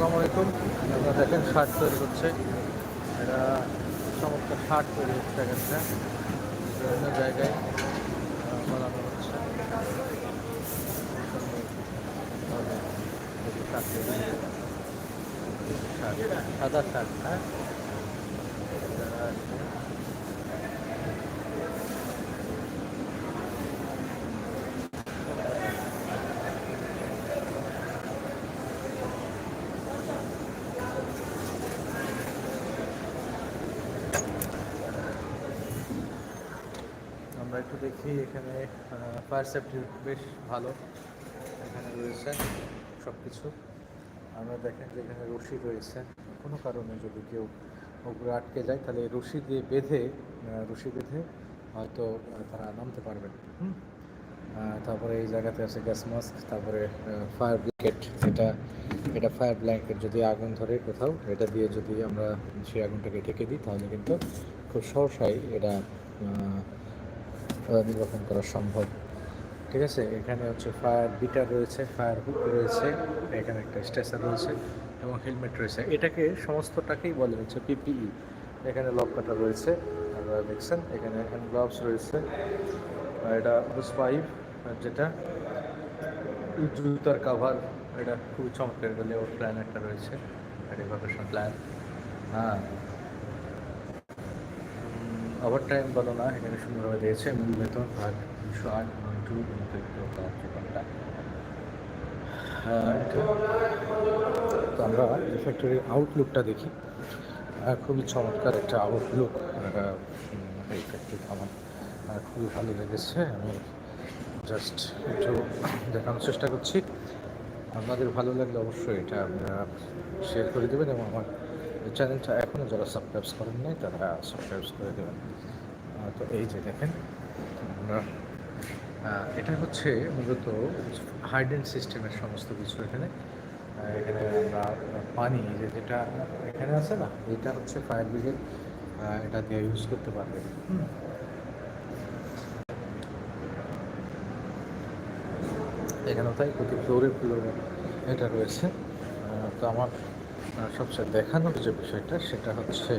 আসসালামু আলাইকুম। আপনারা দেখেন, শার্ট তৈরি হচ্ছে। এটা সমস্ত শার্ট তৈরি হচ্ছে এখানে বিভিন্ন জায়গায় বানানো হচ্ছে। সাদা শার্ট হ্যাঁ। একটু দেখি, এখানে ফায়ার সেফটি বেশ ভালো। এখানে রয়েছে সব কিছু আমরা দেখেন যে এখানে রশি রয়েছে। কোনো কারণে যদি কেউ উপরে আটকে যায়, তাহলে রশি দিয়ে বেঁধে রশি বেঁধে হয়তো তারা নামতে পারবেন। হুম? তারপরে এই জায়গাতে আছে গ্যাস মাস্ক তারপরে ফায়ার ব্রিগেড যেটা এটা ফায়ার ব্ল্যাঙ্কেট যদি আগুন ধরে কোথাও, এটা দিয়ে যদি আমরা সেই আগুনটাকে ঢেকে দিই, তাহলে কিন্তু খুব সহসাই এটা আহ, করা সম্ভব। ঠিক আছে? এখানে হচ্ছে ফায়ার বিটার রয়েছে ফায়ার হুক রয়েছে এখানে একটা স্ট্রেসার রয়েছে এবং হেলমেট রয়েছে। এটাকে সমস্তটাকেই বলে হচ্ছে পিপিই এখানে লক কাটা রয়েছে আপনারা দেখছেন এখানে হ্যান্ড গ্লাভস রয়েছে। এটা বুস পাইপ যেটা জুতার কাভার এটা খুবই চমৎকার এটা লেআউট প্ল্যান একটা রয়েছে। এটা ইভাকুয়েশন প্ল্যান হ্যাঁ। ওভার টাইম বলো না এখানে সুন্দরভাবে দিয়েছে মূল বেতন আর দুশো আট টু জীবনটা তো আমরা এই ফ্যাক্টরির আউটলুকটা দেখি খুবই চমৎকার একটা আউটলুক এই ফ্যাক্টরি আমার খুবই ভালো লেগেছে, আমি জাস্ট একটু দেখানোর চেষ্টা করছি। আপনাদের ভালো লাগলে অবশ্যই এটা আপনারা শেয়ার করে দেবেন এবং আমার চ্যানেলটা এখনও যারা সাবস্ক্রাইব করেন নাই, তারা সাবস্ক্রাইব করে দেবেন। তো এই যে দেখেন, আমরা এটা হচ্ছে মূলত হাইডেন সিস্টেমের সমস্ত কিছু এখানে। এখানে আমরা পানি যে যেটা এখানে আছে না, এটা হচ্ছে ফায়ার ব্রিগেড এটা দিয়ে ইউজ করতে পারবে। এখানেও তাই প্রতি ফ্লোরে ফ্লোরে এটা রয়েছে। তো আমার সবচেয়ে দেখানোর যে বিষয়টা, সেটা হচ্ছে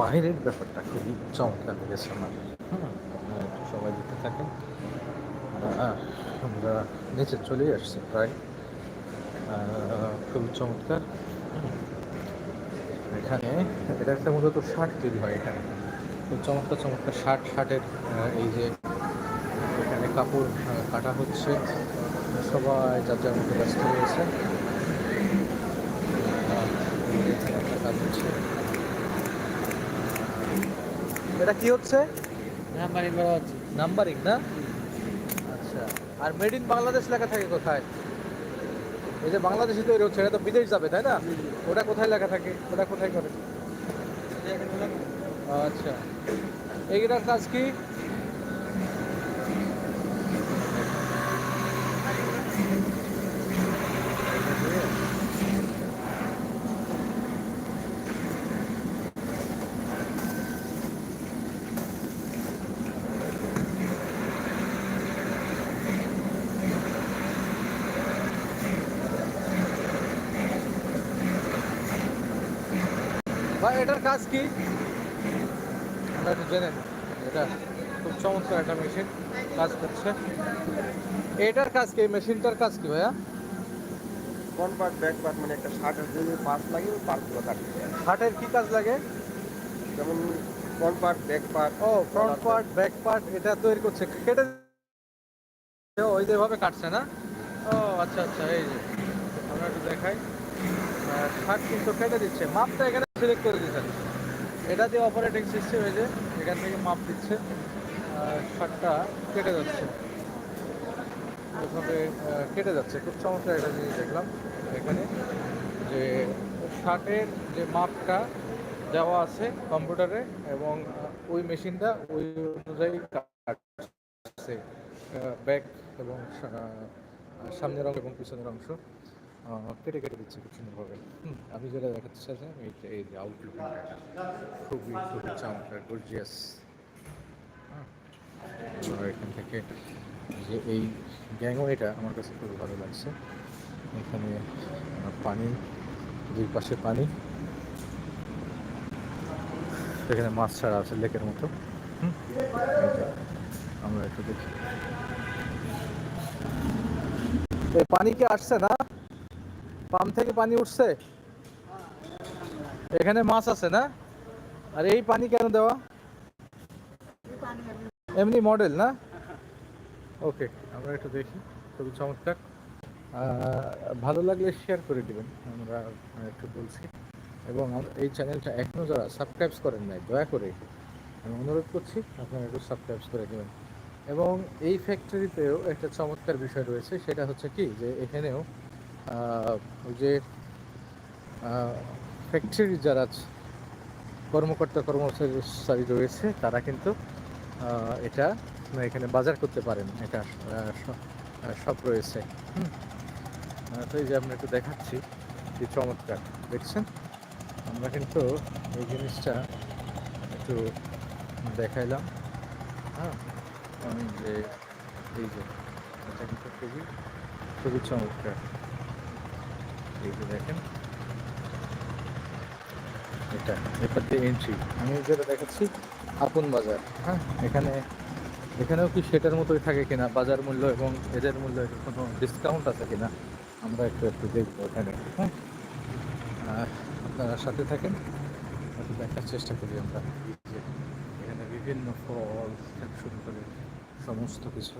বাইরের ব্যাপারটা খুবই চমৎকার লেগেছে আমার। হ্যাঁ একটু সবাই দিতে থাকেন। আমরা নিচে চলে আসছি প্রায়। খুবই চমৎকার। এখানে এটা একটা মূলত শার্ট তৈরি হয় এখানে। খুব চমৎকার চমৎকার শার্ট, শার্টের এই যে এখানে কাপড় কাটা হচ্ছে। সবাই যার যার মধ্যে ব্যস্ত রয়েছে আহ, এখানে একটা কাজ হচ্ছে এটা কি হচ্ছে? নাম্বারিং করা হচ্ছে। নাম্বারিং না? আচ্ছা আর মেড ইন বাংলাদেশ লেখা থাকে কোথায়? এই যে বাংলাদেশে তৈরি হচ্ছে এটা তো বিদেশ যাবে তাই না? ওটা কোথায় লেখা থাকে? ওটা কোথায় করে? আচ্ছা। এইটার কাজ কি? ভাই এটার কাজ কি? আমরা একটু জেনে। এটা খুব চমৎকার একটা মেশিন কাজ করছে। এটার কাজ কি? মেশিনটার কাজ কি ভাইয়া? ফ্রন্ট পার্ট ব্যাক পার্ট মানে একটা শার্টের যে পার্ট লাগে ওই পার্টগুলো কাটে হাটের কি কাজ লাগে? যেমন ফ্রন্ট পার্ট ব্যাক পার্ট ও ফ্রন্ট পার্ট ব্যাক পার্ট এটা তৈরি করছে। কেটে ওই যে এভাবে কাটছে না? ও আচ্ছা আচ্ছা এই যে আমরা একটু দেখাই। শার্ট কিন্তু কেটে দিচ্ছে। মাপটা এখানে সিলেক্ট করে দিচ্ছেন এটা দিয়ে অপারেটিং সিস্টেম যে এখান থেকে মাপ দিচ্ছে শার্টটা কেটে যাচ্ছে। এভাবে কেটে যাচ্ছে। খুব চমৎকার একটা জিনিস দেখলাম এখানে যে শার্টের যে মাপটা দেওয়া আছে কম্পিউটারে এবং ওই মেশিনটা ওই অনুযায়ী কাটছে ব্যাক এবং সামনের অংশ এবং পিছনের অংশ। কেটে কেটে দিচ্ছে খুব সুন্দরভাবে আমি যেটা দেখাতে চাইছিলাম এই যে- আউটলুক খুবই খুবই চমৎকার গর্জিয়াস এখান থেকে যে এই গ্যাংওয়েটা আমার কাছে খুবই ভালো লাগছে। এখানে পানি, দুই পাশে পানি। এখানে মাছ ছাড়া আছে লেকের মতো। আমরা একটু দেখি। পানি কি আসছে না? পাম্প থেকে পানি উঠছে? এখানে মাছ আছে না? আর এই পানি কেন দেওয়া? এমনি মডেল না? ওকে আমরা একটু দেখি। খুবই চমৎকার। ভালো লাগলে শেয়ার করে দিবেন। আমরা একটু বলছি। এবং এই চ্যানেলটা এখনও যারা সাবস্ক্রাইব করেন নাই, দয়া করে আমি অনুরোধ করছি, আপনারা একটু সাবস্ক্রাইব করে দেবেন। এবং এই ফ্যাক্টরিতেও একটা চমৎকার বিষয় রয়েছে, সেটা হচ্ছে কি? যে এখানেও যে ফ্যাক্টরি যারা কর্মকর্তা, কর্মচারী রয়েছে, তারা কিন্তু এটা এখানে বাজার করতে পারেন। এটা সব রয়েছে। তো এই যে আমরা একটু দেখাচ্ছি, কি চমৎকার, দেখছেন? আমরা কিন্তু এই জিনিসটা একটু দেখাইলাম। হ্যাঁ যে, এই যে, এটা কিন্তু খুবই খুবই চমৎকার। এই এটা এন্ট্রি আমি যেটা দেখাচ্ছি, আপন বাজার হ্যাঁ? এখানে, এখানেও কি সেটার মতোই থাকে কিনা, বাজার মূল্য এবং এদের মূল্য কোনো ডিসকাউন্ট আছে কিনা, আমরা একটু একটু দেখব এখানে হ্যাঁ? আপনারা সাথে থাকেন দেখার চেষ্টা করি আমরা। এখানে বিভিন্ন ফল শুরু করে সমস্ত কিছু।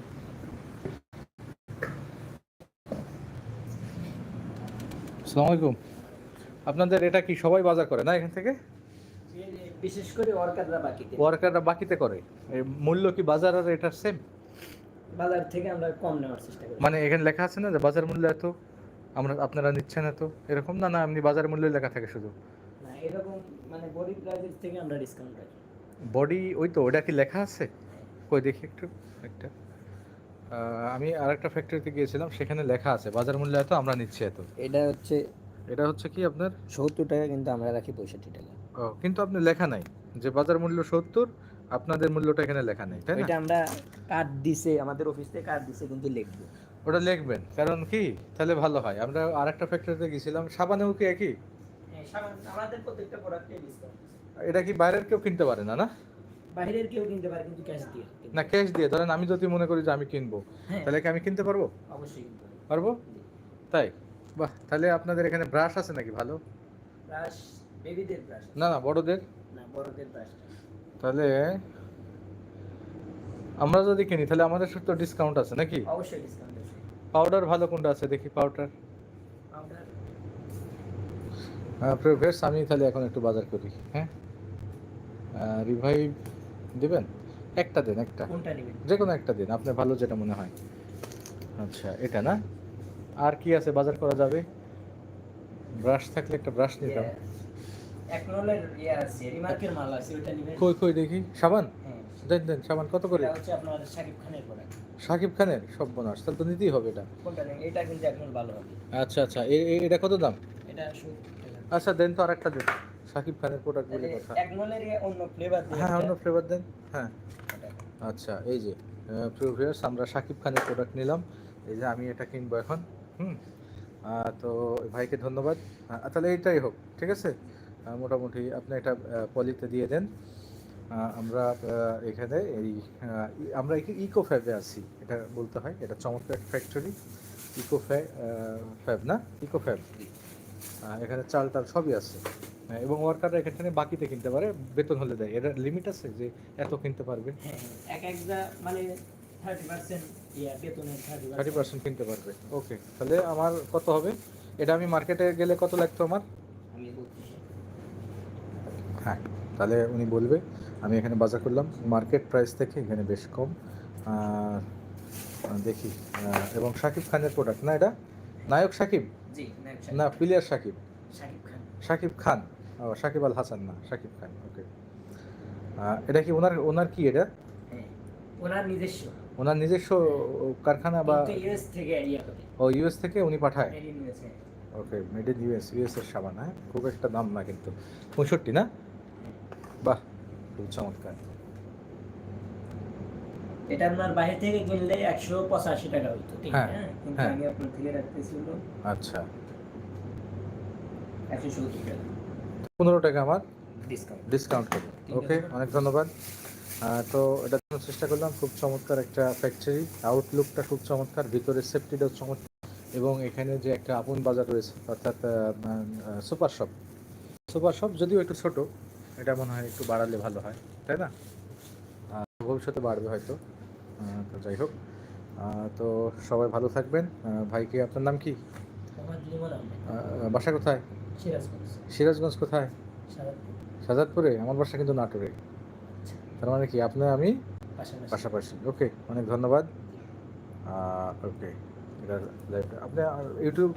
আসসালামু আলাইকুম। আপনাদের এটা কি সবাই বাজার করে না এখান থেকে? বিশেষ করে ওয়ার্কাররা বাকিতে। ওয়ার্কাররা বাকিতে করে। মূল্য কি বাজার আর এটার সেম বাজার থেকে আমরা কম নেওয়ার চেষ্টা করি। মানে এখানে লেখা আছে না যে বাজার মূল্য এত আমরা আপনারা নিচ্ছেন এত এরকম না না এমনি বাজার মূল্য লেখা থাকে শুধু? না এরকম মানে বডি প্রাইজের থেকে আমরা ডিসকাউন্ট রাখি। বডি ওই তো ওটা কি লেখা আছে? কই দেখি একটু একটা। আমি আরেকটা ফ্যাক্টরিতে গিয়েছিলাম সেখানে লেখা আছে বাজার মূল্য এত আমরা নিচ্ছি এত। এটা হচ্ছে এটা হচ্ছে কি আপনার? সত্তর টাকা কিন্তু আমরা রাখি পঁয়ষট্টি টাকা। ও কিন্তু আপনি লেখা নাই যে বাজার মূল্য সত্তর আপনাদের মূল্যটা এখানে লেখা নেই তাই না? এটা আমরা কার্ড দিছে আমাদের অফিস থেকে কার্ড দিছে কিন্তু লিখব। ওটা লিখবেন কারণ কি? তাহলে ভালো হয়। আমরা আরেকটা ফ্যাক্টরিতে গেছিলাম সাবানেও কি একই? আমাদের প্রত্যেকটা প্রোডাক্টে ডিসকাউন্ট এটা কি বাইরের কেউ কিনতে পারে না না? বাইরের কেউ কিনতে পারে কিন্তু ক্যাশ দিয়ে। না ক্যাশ দিয়ে। ধরেন আমি যদি মনে করি যে আমি কিনবো হ্যাঁ। তাহলে কি আমি কিনতে পারব? অবশ্যই কিনতে পারব। তাই? বাহ তাহলে আপনাদের এখানে ব্রাশ আছে নাকি ভালো? ব্রাশ বেবিদের ব্রাশ না না বড়দের? না বড়দের ব্রাশ তাহলে আমরা যদি কিনি তাহলে আমাদের তো ডিসকাউন্ট আছে নাকি? অবশ্যই ডিসকাউন্ট আছে। পাউডার ভালো কোনটা আছে? দেখি পাউডার আপনার প্রিভিয়াস আমি তাহলে এখন একটু বাজার করি হ্যাঁ? রিভাইভ দিবেন? একটা দিন একটা। কোনটা নেবেন? যে কোনো একটা দিন আপনার ভালো যেটা মনে হয়। আচ্ছা এটা না? আর কি আছে? বাজার করা যাবে? ব্রাশ থাকলে একটা ব্রাশ নিতাম এক রোলের ইয়ে আছে রিমার্কের মাল আছে ওটা নেবেন। কই কই দেখি। সাবান? হ্যাঁ। দেন দেন সাবান কত করে? সাকিব খানের সব বোনাস। তাহলে তো নিতেই হবে এটা। কোনটা নেবেন? এটা কিন্তু ভালো হবে। আচ্ছা আচ্ছা। এটা কত দাম? এটা আচ্ছা দেন তো আরেকটা দেন। সাকিব খানের প্রোডাক্ট বলে কথা। এক রোলের অন্য ফ্লেভার হ্যাঁ অন্য ফ্লেভার দেন। হ্যাঁ। আচ্ছা এই যে প্রিভিয়াস আমরা সাকিব খানের প্রোডাক্ট নিলাম। এই যে আমি এটা কিনবো এখন। হুম। তো ভাইকে ধন্যবাদ। তাহলে এইটাই হোক ঠিক আছে? মোটামুটি আপনি এটা পলিতে দিয়ে দেন। আমরা এখানে এই আমরা ইকো ফ্যাবে আছি এটা বলতে হয়। এটা চমৎকার ফ্যাক্টরি ইকো ফ্যাব না? ইকো ফ্যাব এখানে চাল টাল সবই আছে। এবং ওয়ার্কাররা এখানে বাকিতে কিনতে পারে বেতন হলে দেয়। এটা লিমিট আছে যে এত কিনতে পারবে? হ্যাঁ এক একটা মানে থার্টি পার্সেন্ট কিনতে পারবে। ওকে তাহলে আমার কত হবে? এটা আমি মার্কেটে গেলে কত লাগতো আমার? হ্যাঁ তাহলে উনি বলবে আমি এখানে বাজার করলাম। মার্কেট প্রাইস থেকে এখানে বেশ কম। দেখি এবং শাকিব খানের প্রোডাক্ট না এটা? নায়ক সাকিব জি না প্লেয়ার সাকিব সাকিব খান। ও শাকিব আল হাসান না শাকিব খান ওকে এটা কি ওনার ওনার কি এটা? হ্যাঁ ওনার নিজস্ব। ওনার নিজস্ব কারখানা বা ইউএস থেকে ও ইউএস থেকে উনি পাঠায়? Okay made in US US এর সাবান হ্যাঁ? খুব একটা দাম না কিন্তু। পঁয়ষট্টি না? বাহ খুব চমৎকার। এটা আপনার বাইরে থেকে কিনলে একশো পঁচাশি টাকা ঠিক হ্যাঁ, হ্যাঁ? কিন্তু হ্যাঁ। আমি আপনার থেকে রাখতেছি হলো আচ্ছা। একশো সত্তর টাকা। পনেরো টাকা আমার ডিসকাউন্ট ডিসকাউন্ট করবে ওকে অনেক ধন্যবাদ। তো এটা দেখানোর চেষ্টা করলাম খুব চমৎকার একটা ফ্যাক্টরি আউটলুকটা খুব চমৎকার ভিতরে সেফটিটাও চমৎকার এবং এখানে যে একটা আপন বাজার রয়েছে অর্থাৎ সুপার শপ। সুপার শপ যদিও একটু ছোট এটা মনে হয় একটু বাড়ালে ভালো হয় তাই না? ভবিষ্যতে বাড়বে হয়তো। তো যাই হোক। তো সবাই ভালো থাকবেন। ভাইকে আপনার নাম কি? বাসা কোথায়? সিরাজগঞ্জ। সিরাজগঞ্জ কোথায়? সাজাদপুরে আমার বাসা কিন্তু নাটোরে। তার মানে কি? আপনি আমি পাশাপাশি। ওকে অনেক ধন্যবাদ। ওকে এটা আপনি ইউটিউব